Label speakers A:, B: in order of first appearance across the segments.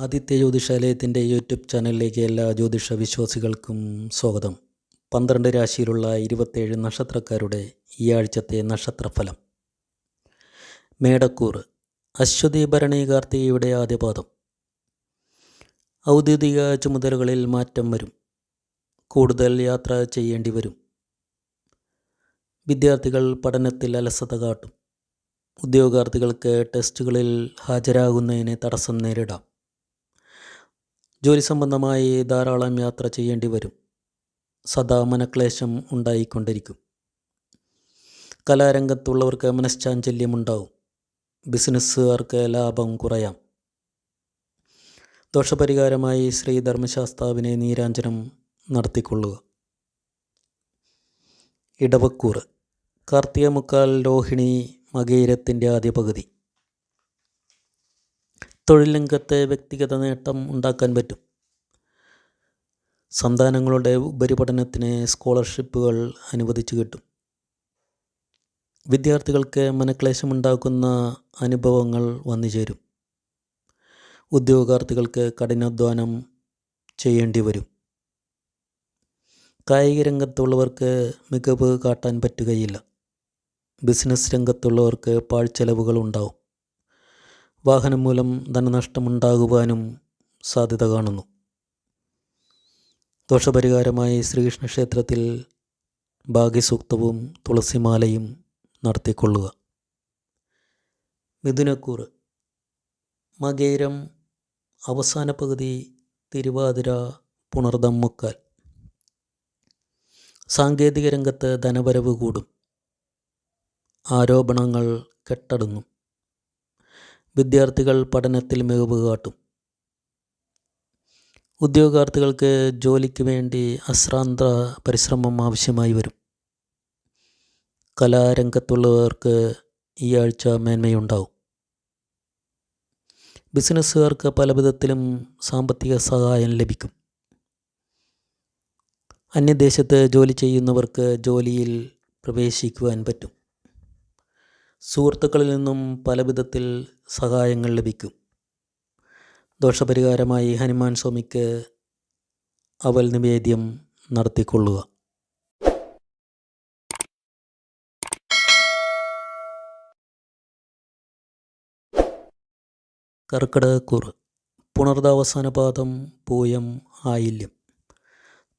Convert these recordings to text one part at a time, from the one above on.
A: Aditya ജ്യോതിഷാലയത്തിന്റെ YouTube ചാനലിലേക്ക് എല്ലാ ജ്യോതിഷ വിശ്വാസികൾക്കും സ്വാഗതം. പന്ത്രണ്ട് രാശിയിലുള്ള ഇരുപത്തേഴ് നക്ഷത്രക്കാരുടെ ഈ ആഴ്ചത്തെ നക്ഷത്രഫലം. മേടക്കൂർ അശ്വതി ഭരണി കാർത്തികയുടെ ആദ്യപാദം. ഔദ്യോഗിക ചുമതലകളിൽ മാറ്റം വരും. കൂടുതൽ യാത്ര ചെയ്യേണ്ടി വരും. വിദ്യാർത്ഥികൾ പഠനത്തിൽ അലസത കാട്ടും. ഉദ്യോഗാർത്ഥികൾക്ക് ടെസ്റ്റുകളിൽ ഹാജരാകുന്നതിന് തടസ്സം നേരിടാം. ജോലി സംബന്ധമായി ധാരാളം യാത്ര ചെയ്യേണ്ടി വരും. സദാ മനക്ലേശം ഉണ്ടായിക്കൊണ്ടിരിക്കും. കലാരംഗത്തുള്ളവർക്ക് മനഃശാഞ്ചല്യമുണ്ടാവും ബിസിനസ്സുകാർക്ക് ലാഭം കുറയാം. ദോഷപരിഹാരമായി ശ്രീ ധർമ്മശാസ്താവിനെ നീരാഞ്ജനം നടത്തിക്കൊള്ളുക. ഇടവക്കൂറ് കാർത്തിക മുക്കാൽ രോഹിണി മകേരത്തിന്റെ ആദ്യ പകുതി തൊഴിൽ രംഗത്തെ വ്യക്തിഗത നേട്ടം ഉണ്ടാക്കാൻ പറ്റും. സന്താനങ്ങളുടെ ഉപരിപഠനത്തിന് സ്കോളർഷിപ്പുകൾ അനുവദിച്ചു കിട്ടും. വിദ്യാർത്ഥികൾക്ക് മനക്ലേശമുണ്ടാക്കുന്ന അനുഭവങ്ങൾ വന്നു ചേരും ഉദ്യോഗാർത്ഥികൾക്ക് കഠിനാധ്വാനം ചെയ്യേണ്ടി വരും. കായിക രംഗത്തുള്ളവർക്ക് മികവ് കാട്ടാൻ പറ്റുകയില്ല. ബിസിനസ് രംഗത്തുള്ളവർക്ക് പാഴ്ചെലവുകൾ ഉണ്ടാവും. വാഹനം മൂലം ധനനഷ്ടമുണ്ടാകുവാനും സാധ്യത കാണുന്നു. ദോഷപരിഹാരമായി ശ്രീകൃഷ്ണ ക്ഷേത്രത്തിൽ ഭാഗ്യസൂക്തവും തുളസിമാലയും നടത്തിക്കൊള്ളുക. മിഥുനക്കൂറ് മകേരം അവസാന പകുതി തിരുവാതിര പുണർദമ്മുക്കാൽ. സാങ്കേതിക രംഗത്ത് ധനവരവ് കൂടും. ആരോപണങ്ങൾ കെട്ടടങ്ങും. വിദ്യാർത്ഥികൾ പഠനത്തിൽ മികവ് കാട്ടും. ഉദ്യോഗാർത്ഥികൾക്ക് ജോലിക്ക് വേണ്ടി അശ്രാന്ത പരിശ്രമം ആവശ്യമായി വരും. കലാരംഗത്തുള്ളവർക്ക് ഈ ആഴ്ച മേന്മയുണ്ടാവും. ബിസിനസ്സുകാർക്ക് പല വിധത്തിലും സാമ്പത്തിക സഹായം ലഭിക്കും. അന്യദേശത്ത് ജോലി ചെയ്യുന്നവർക്ക് ജോലിയിൽ പ്രവേശിക്കുവാൻ പറ്റും. സുഹൃത്തുക്കളിൽ നിന്നും പല വിധത്തിൽ സഹായങ്ങൾ ലഭിക്കും. ദോഷപരിഹാരമായി ഹനുമാൻ സ്വാമിക്ക് അവൽ നിവേദ്യം നടത്തിക്കൊള്ളുക. കർക്കിടകക്കൂറ് പുണർദാവസാന പാദം പൂയം ആയില്യം.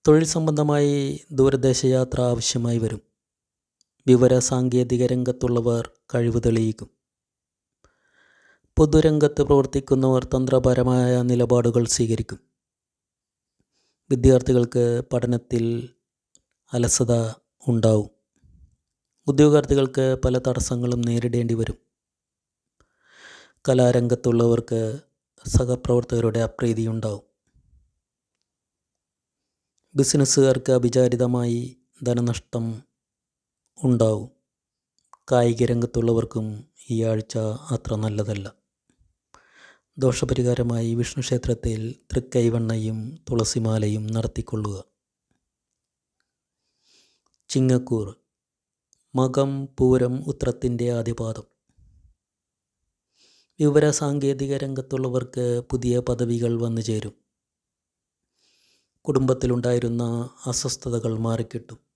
A: തൊഴിൽ സംബന്ധമായി ദൂരദേശയാത്ര ആവശ്യമായി വരും. വിവര സാങ്കേതിക രംഗത്തുള്ളവർ കഴിവ് തെളിയിക്കും. പൊതുരംഗത്ത് പ്രവർത്തിക്കുന്നവർ തന്ത്രപരമായ നിലപാടുകൾ സ്വീകരിക്കും. വിദ്യാർത്ഥികൾക്ക് പഠനത്തിൽ അലസത ഉണ്ടാവും. ഉദ്യോഗാർത്ഥികൾക്ക് പല തടസ്സങ്ങളും നേരിടേണ്ടി വരും. കലാരംഗത്തുള്ളവർക്ക് സഹപ്രവർത്തകരുടെ അപ്രീതി ഉണ്ടാവും. ബിസിനസ്സുകാർക്ക് അവിചാരിതമായി ധനനഷ്ടം ഉണ്ടാവും. കായിക രംഗത്തുള്ളവർക്കും ഈ ആഴ്ച അത്ര നല്ലതല്ല. ദോഷപരിഹാരമായി വിഷ്ണു ക്ഷേത്രത്തിൽ തൃക്കൈവണ്ണയും തുളസിമാലയും നടത്തിക്കൊള്ളുക. ചിങ്ങക്കൂർ മകം പൂരം ഉത്രത്തിന്റെ ആദ്യപാദം. വിവര സാങ്കേതിക രംഗത്തുള്ളവർക്ക് പുതിയ പദവികൾ വന്നു ചേരും കുടുംബത്തിലുണ്ടായിരുന്ന അസ്വസ്ഥതകൾ മാറിക്കിട്ടും.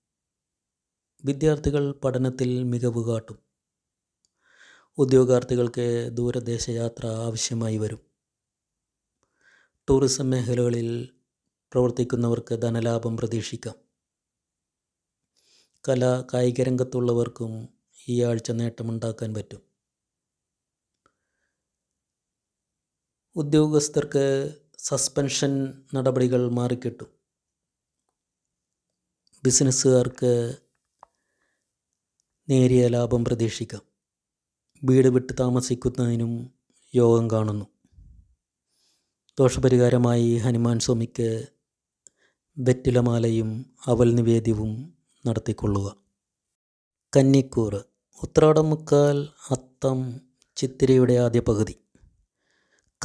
A: വിദ്യാർത്ഥികൾ പഠനത്തിൽ മികവ് കാട്ടും. ഉദ്യോഗാർത്ഥികൾക്ക് ദൂരദേശയാത്ര ആവശ്യമായി വരും. ടൂറിസം മേഖലകളിൽ പ്രവർത്തിക്കുന്നവർക്ക് ധനലാഭം പ്രതീക്ഷിക്കാം. കല കായിക രംഗത്തുള്ളവർക്കും ഈ ആഴ്ച നേട്ടമുണ്ടാക്കാൻ പറ്റും. ഉദ്യോഗസ്ഥർക്ക് സസ്പെൻഷൻ നടപടികൾ മാറിക്കിട്ടും. ബിസിനസ്സുകാർക്ക് നേരിയ ലാഭം പ്രതീക്ഷിക്കാം. വീട് വിട്ട് താമസിക്കുന്നതിനും യോഗം കാണുന്നു. ദോഷപരിഹാരമായി ഹനുമാൻ സ്വാമിക്ക് വെറ്റിലമാലയും അവൽ നിവേദ്യവും നടത്തിക്കൊള്ളുക. കന്നിക്കൂർ ഉത്രാടം മുക്കാൽ അത്തം ചിത്തിരയുടെ ആദ്യ പകുതി.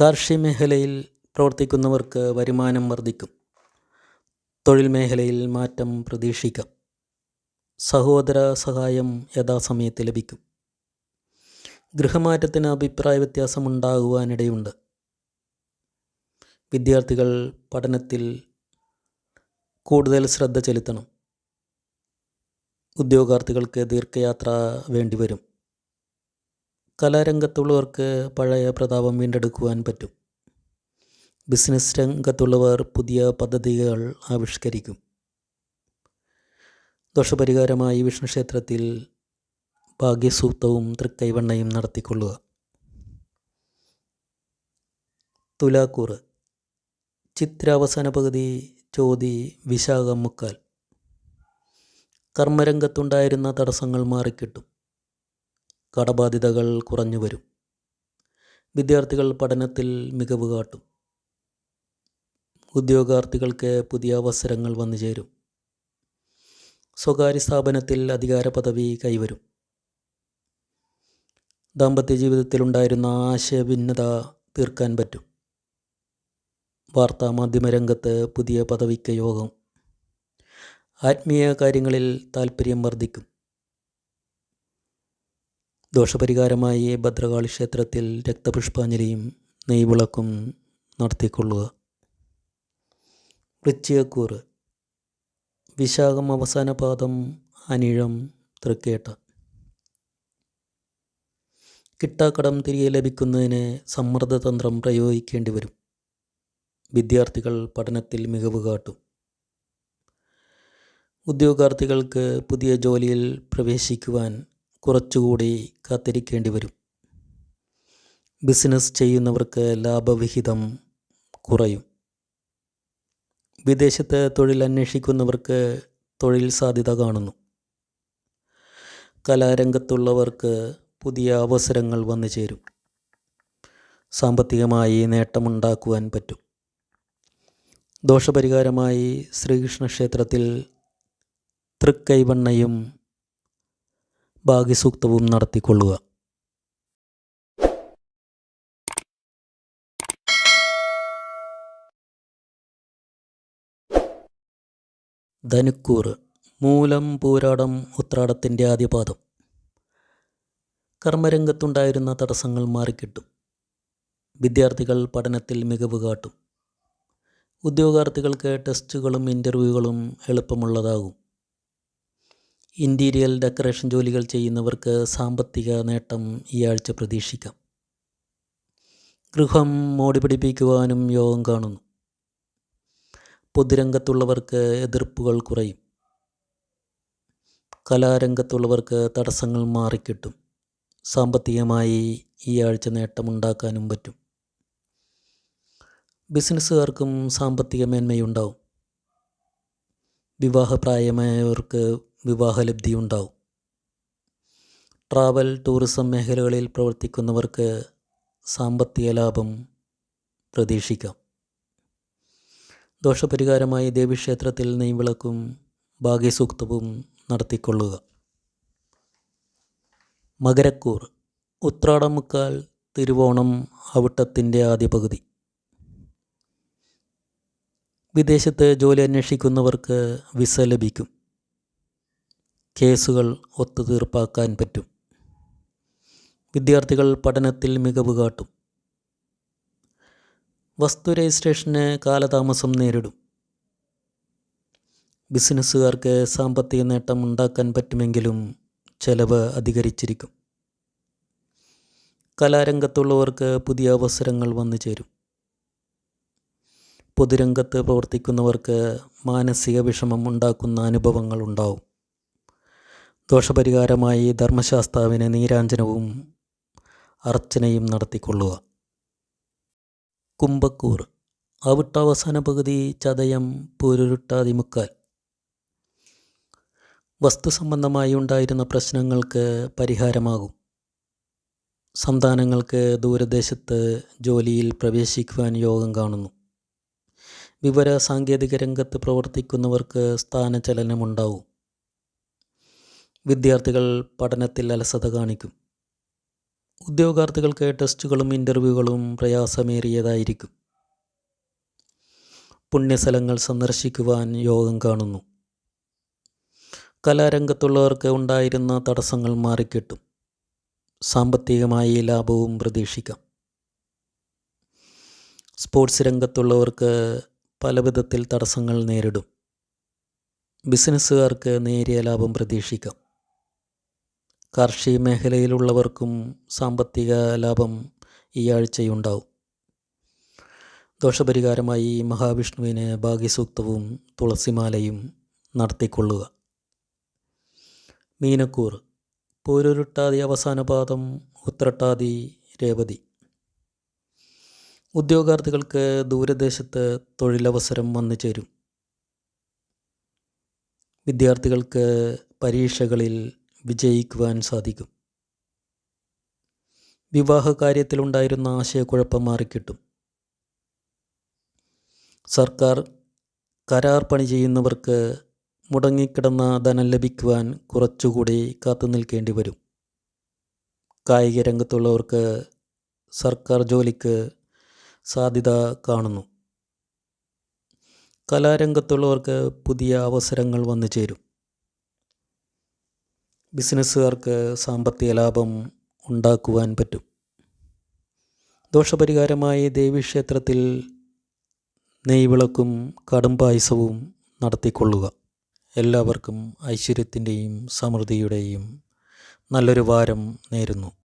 A: കാർഷിക മേഖലയിൽ പ്രവർത്തിക്കുന്നവർക്ക് വരുമാനം വർദ്ധിക്കും. തൊഴിൽ മേഖലയിൽ മാറ്റം പ്രതീക്ഷിക്കാം. സഹോദര സഹായം യഥാസമയത്ത് ലഭിക്കും. ഗൃഹമാറ്റത്തിന് അഭിപ്രായ വ്യത്യാസമുണ്ടാകുവാനിടയുണ്ട്. വിദ്യാർത്ഥികൾ പഠനത്തിൽ കൂടുതൽ ശ്രദ്ധ ചെലുത്തണം. ഉദ്യോഗാർത്ഥികൾക്ക് ദീർഘയാത്ര വേണ്ടിവരും. കലാരംഗത്തുള്ളവർക്ക് പഴയ പ്രതാപം വീണ്ടെടുക്കുവാൻ പറ്റും. ബിസിനസ് രംഗത്തുള്ളവർ പുതിയ പദ്ധതികൾ ആവിഷ്കരിക്കും. ദോഷപരിഹാരമായി വിഷ്ണു ക്ഷേത്രത്തിൽ ഭാഗ്യസൂക്തവും തൃക്കൈവണ്ണയും നടത്തിക്കൊള്ളുക. തുലാക്കൂറ് ചിത്ര അവസാന പകുതി ചോതി വിശാഖം മുക്കാൽ. കർമ്മരംഗത്തുണ്ടായിരുന്ന തടസ്സങ്ങൾ മാറിക്കിട്ടും. കടബാധ്യതകൾ കുറഞ്ഞു വരും. വിദ്യാർത്ഥികൾ പഠനത്തിൽ മികവ് കാട്ടും. ഉദ്യോഗാർത്ഥികൾക്ക് പുതിയ അവസരങ്ങൾ വന്നു ചേരും. സ്വകാര്യ സ്ഥാപനത്തിൽ അധികാര പദവി കൈവരും. ദാമ്പത്യ ജീവിതത്തിലുണ്ടായിരുന്ന ആശയഭിന്നത തീർക്കാൻ പറ്റും. വാർത്താ മാധ്യമ രംഗത്ത് പുതിയ പദവിക്ക് യോഗം. ആത്മീയ കാര്യങ്ങളിൽ താൽപ്പര്യം വർദ്ധിക്കും. ദോഷപരിഹാരമായി ഭദ്രകാളി ക്ഷേത്രത്തിൽ രക്തപുഷ്പാഞ്ജലിയും നെയ്വിളക്കും നടത്തിക്കൊള്ളുക. വൃശ്ചികക്കൂറ്. വിശാഖം അവസാന പാദം അനിഴം തൃക്കേട്ട. കിട്ടാക്കടം തിരികെ ലഭിക്കുന്നതിന് സമ്മർദ്ദതന്ത്രം പ്രയോഗിക്കേണ്ടി വരും വിദ്യാർത്ഥികൾ പഠനത്തിൽ മികവ് കാട്ടും. ഉദ്യോഗാർത്ഥികൾക്ക് പുതിയ ജോലിയിൽ പ്രവേശിക്കുവാൻ കുറച്ചുകൂടി കാത്തിരിക്കേണ്ടി വരും ബിസിനസ് ചെയ്യുന്നവർക്ക് ലാഭവിഹിതം കുറയും. വിദേശത്ത് തൊഴിൽ അന്വേഷിക്കുന്നവർക്ക് തൊഴിൽ സാധ്യത കാണുന്നു. കലാരംഗത്തുള്ളവർക്ക് പുതിയ അവസരങ്ങൾ വന്നു ചേരും. സാമ്പത്തികമായി നേട്ടമുണ്ടാക്കുവാൻ പറ്റും. ദോഷപരിഹാരമായി ശ്രീകൃഷ്ണ ക്ഷേത്രത്തിൽ തൃക്കൈവണ്ണയും ഭാഗ്യസൂക്തവും നടത്തിക്കൊള്ളുക. ധനുക്കൂറ് മൂലം പൂരാടം ഉത്രാടത്തിന്റെ ആദ്യപാദം. കർമ്മരംഗത്തുണ്ടായിരുന്ന തടസ്സങ്ങൾ മാറിക്കിട്ടും. വിദ്യാർത്ഥികൾ പഠനത്തിൽ മികവ് കാട്ടും. ഉദ്യോഗാർത്ഥികൾക്ക് ടെസ്റ്റുകളും ഇന്റർവ്യൂകളും എളുപ്പമുള്ളതാകും. ഇന്റീരിയൽ ഡെക്കറേഷൻ ജോലികൾ ചെയ്യുന്നവർക്ക് സാമ്പത്തിക നേട്ടം ഈ ആഴ്ച പ്രതീക്ഷിക്കാം. ഗൃഹം മോടി പിടിപ്പിക്കുവാനും യോഗം കാണുന്നു. പൊതുരംഗത്തുള്ളവർക്ക് എതിർപ്പുകൾ കുറയും. കലാരംഗത്തുള്ളവർക്ക് തടസ്സങ്ങൾ മാറിക്കിട്ടും. സാമ്പത്തികമായി ഈ ആഴ്ച നേട്ടമുണ്ടാക്കാനും പറ്റും. ബിസിനസ്സുകാർക്കും സാമ്പത്തിക മേന്മയുണ്ടാവും. വിവാഹപ്രായമായവർക്ക് വിവാഹലബ്ധി ഉണ്ടാവും ട്രാവൽ ടൂറിസം മേഖലകളിൽ പ്രവർത്തിക്കുന്നവർക്ക് സാമ്പത്തിക ലാഭം പ്രതീക്ഷിക്കാം. ദോഷപരിഹാരമായി ദേവീക്ഷേത്രത്തിൽ നെയ്വിളക്കും ഭാഗ്യസൂക്തവും നടത്തിക്കൊള്ളുക. മകരക്കൂർ ഉത്രാടം മുക്കാൽ തിരുവോണം അവിട്ടത്തിന്റെ ആദ്യ പകുതി വിദേശത്ത് ജോലി അന്വേഷിക്കുന്നവർക്ക് വിസ ലഭിക്കും. കേസുകൾ ഒത്തുതീർപ്പാക്കാൻ പറ്റും. വിദ്യാർത്ഥികൾ പഠനത്തിൽ മികവ് കാട്ടും. വസ്തു രജിസ്ട്രേഷന് കാലതാമസം നേരിടും. ബിസിനസ്സുകാർക്ക് സാമ്പത്തിക നേട്ടം ഉണ്ടാക്കാൻ പറ്റുമെങ്കിലും ചെലവ് അധികരിച്ചിരിക്കും. കലാരംഗത്തുള്ളവർക്ക് പുതിയ അവസരങ്ങൾ വന്നു ചേരും. പൊതുരംഗത്ത് പ്രവർത്തിക്കുന്നവർക്ക് മാനസിക വിഷമം ഉണ്ടാക്കുന്ന അനുഭവങ്ങൾ ഉണ്ടാവും. ദോഷപരിഹാരമായി ധർമ്മശാസ്താവിന് നീരാഞ്ജനവും അർച്ചനയും നടത്തിക്കൊള്ളുക. കുംഭക്കൂർ അവിട്ടവസാന പകുതി ചതയം പൂരുരുട്ടാതിമുക്കാൽ. വസ്തു സംബന്ധമായി ഉണ്ടായിരുന്ന പ്രശ്നങ്ങൾക്ക് പരിഹാരമാകും. സന്താനങ്ങൾക്ക് ദൂരദേശത്ത് ജോലിയിൽ പ്രവേശിക്കുവാൻ യോഗം കാണുന്നു. വിവര സാങ്കേതിക രംഗത്ത് പ്രവർത്തിക്കുന്നവർക്ക് സ്ഥാനചലനമുണ്ടാവും. വിദ്യാർത്ഥികൾ പഠനത്തിൽ അലസത കാണിക്കും. ഉദ്യോഗാർത്ഥികൾക്ക് ടെസ്റ്റുകളും ഇന്റർവ്യൂകളും പ്രയാസമേറിയതായിരിക്കും. പുണ്യസ്ഥലങ്ങൾ സന്ദർശിക്കുവാൻ യോഗം കാണുന്നു. കലാരംഗത്തുള്ളവർക്ക് ഉണ്ടായിരുന്ന തടസ്സങ്ങൾ മാറിക്കിട്ടും. സാമ്പത്തികമായി ലാഭവും പ്രതീക്ഷിക്കാം. സ്പോർട്സ് രംഗത്തുള്ളവർക്ക് പല വിധത്തിൽ തടസ്സങ്ങൾ നേരിടും. ബിസിനസ്സുകാർക്ക് നേരിയ ലാഭം പ്രതീക്ഷിക്കാം. കാർഷിക മേഖലയിലുള്ളവർക്കും സാമ്പത്തിക ലാഭം ഈ ആഴ്ചയുണ്ടാവും. ദോഷപരിഹാരമായി മഹാവിഷ്ണുവിന് ഭാഗ്യസൂക്തവും തുളസിമാലയും നടത്തിക്കൊള്ളുക. മീനക്കൂർ പൂരുരുട്ടാതി അവസാനപാദം ഉത്രട്ടാതി രേവതി. ഉദ്യോഗാർത്ഥികൾക്ക് ദൂരദേശത്ത് തൊഴിലവസരം വന്നു ചേരും. വിദ്യാർത്ഥികൾക്ക് പരീക്ഷകളിൽ വിജയിക്കുവാൻ സാധിക്കും. വിവാഹ കാര്യത്തിലുണ്ടായിരുന്ന ആശയക്കുഴപ്പം മാറിക്കിട്ടും. സർക്കാർ കരാർ പണി ചെയ്യുന്നവർക്ക് മുടങ്ങിക്കിടന്ന ധനം ലഭിക്കുവാൻ കുറച്ചുകൂടി കാത്തു നിൽക്കേണ്ടി വരും. കായിക രംഗത്തുള്ളവർക്ക് സർക്കാർ ജോലിക്ക് സാധ്യത കാണുന്നു. കലാരംഗത്തുള്ളവർക്ക് പുതിയ അവസരങ്ങൾ വന്നു ചേരും. ബിസിനസ്സുകാർക്ക് സാമ്പത്തിക ലാഭം ഉണ്ടാക്കുവാൻ പറ്റും. ദോഷപരിഹാരമായി ദേവീക്ഷേത്രത്തിൽ നെയ്വിളക്കും കടും പായസവും നടത്തിക്കൊള്ളുക. എല്ലാവർക്കും ഐശ്വര്യത്തിന്റെയും സമൃദ്ധിയുടെയും നല്ലൊരു വാരം നേരുന്നു.